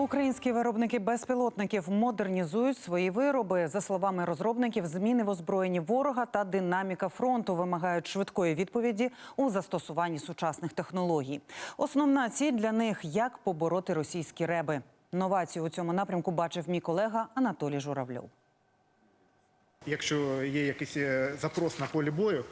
Українські виробники безпілотників модернізують свої вироби. За словами розробників, зміни в озброєнні ворога та динаміка фронту вимагають швидкої відповіді у застосуванні сучасних технологій. Основна ціль для них як побороти російські реби. Новацію у цьому напрямку бачив мій колега Анатолій Журавльов. Якщо є якийсь е, запрос на полі бою,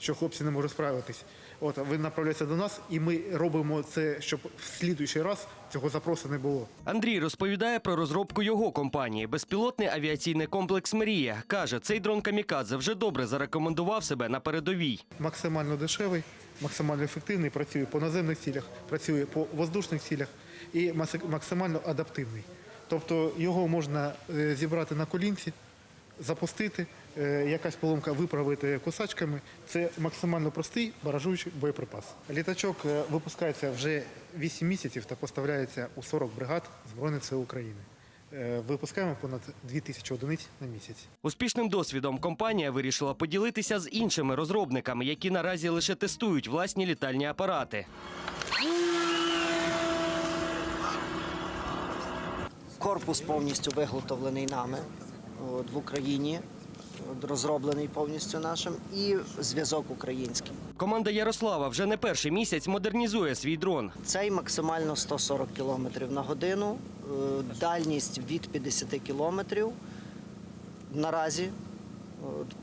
що хлопці не можуть справитись, от ви направляєтеся до нас, і ми робимо це, щоб в слідуючий раз цього запросу не було. Андрій розповідає про розробку його компанії. Безпілотний авіаційний комплекс Мрія каже, цей дрон Камікадзе вже добре зарекомендував себе на передовій. Максимально дешевий, максимально ефективний, працює по наземних цілях, працює по воздушних цілях і максимально адаптивний. Тобто його можна е, зібрати на колінці, запустити, е, якась поломка виправити косачками. Це максимально простий баражуючий боєприпас. Літачок е, випускається вже 8 місяців та поставляється у 40 бригад Збройних сил України. Е, Випускаємо понад 2000 одиниць на місяць. Успішним досвідом компанія вирішила поділитися з іншими розробниками, які наразі лише тестують власні літальні апарати. Корпус повністю виготовлений нами от, в Україні, розроблений повністю нашим, і зв'язок український. Команда Ярослава вже не перший місяць модернізує свій дрон. Цей максимально 140 км на годину, е, дальність від 50 км наразі.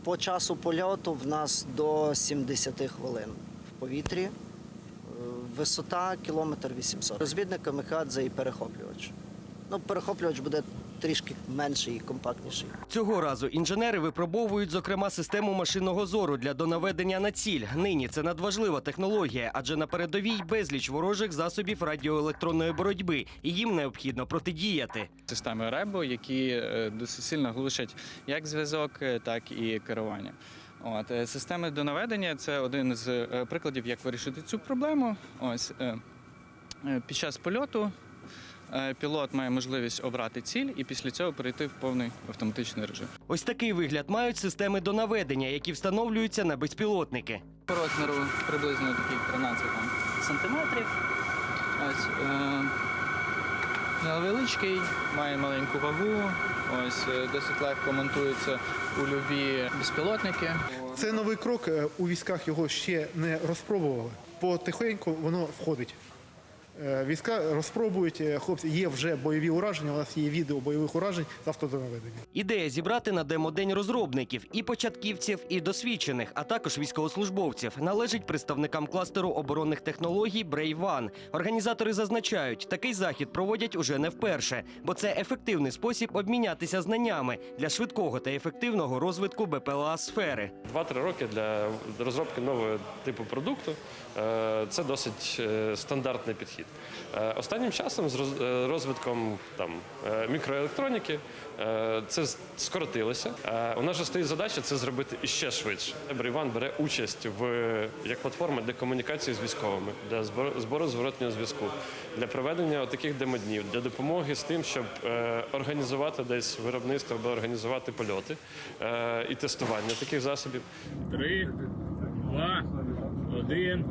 По часу польоту в нас до 70 хвилин в повітрі. Е, Висота кілометр 800. Розвідник камікадзе і перехоплювач. Ну, перехоплювач буде трішки менший і компактніший. Цього разу інженери випробовують, зокрема, систему машинного зору для донаведення на ціль. Нині це надважлива технологія, адже на передовій безліч ворожих засобів радіоелектронної боротьби, і їм необхідно протидіяти. системи РЕБО, які е, досить сильно глушать як зв'язок, е, так і керування. От е, системи донаведення це один з прикладів, як вирішити цю проблему. Ось під час польоту пілот має можливість обрати ціль і після цього перейти в повний автоматичний режим. Ось такий вигляд мають системи донаведення, які встановлюються на безпілотники. По розміру приблизно такий 13 там, сантиметрів. Ось, е, невеличкий, має маленьку вагу. Ось е, досить легко монтується у любі безпілотники. Це новий крок. е, У військах його ще не розпробували. Потихеньку воно входить. Е, Війська розпробують, е, хлопці, є вже бойові ураження, у нас є відео бойових уражень з автодонаведення. Ідея зібрати на демодень розробників і початківців, і досвідчених, а також військовослужбовців належить представникам кластеру оборонних технологій Брейван. Організатори зазначають, такий захід проводять уже не вперше, бо це ефективний спосіб обмінятися знаннями для швидкого та ефективного розвитку БПЛА сфери. 2-3 роки для розробки нового типу продукту е, це досить стандартний підхід. Е, Останнім часом з е, розвитком там, е, мікроелектроніки це скоротилося. У нас же стоїть задача це зробити іще швидше. Брейван бере участь в як платформа для комунікації з військовими, для збору, зворотнього зв'язку, для проведення таких демоднів, для допомоги з тим, щоб організувати десь виробництво або організувати польоти і тестування таких засобів. Три, два, один.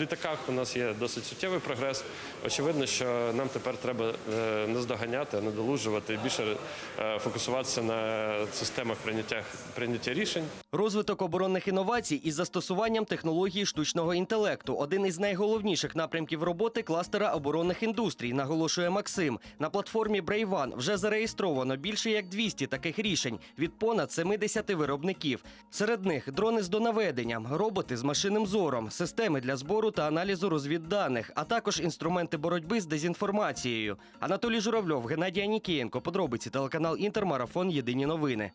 Літаках у нас є досить суттєвий прогрес. Очевидно, що нам тепер треба е, не здоганяти, надолужувати більше е, фокусуватися на системах прийняття, прийняття рішень. Розвиток оборонних інновацій із застосуванням технології штучного інтелекту один із найголовніших напрямків роботи кластера оборонних індустрій, наголошує Максим. На платформі Брейван вже зареєстровано більше як 200 таких рішень від понад 70 виробників. Серед них дрони з донаведенням, роботи з машинним зором, системи для та аналізу розвідданих, а також інструменти боротьби з дезінформацією. Анатолій Журавльов, Геннадій Анікієнко. Подробиці телеканал Інтермарафон. Єдині новини.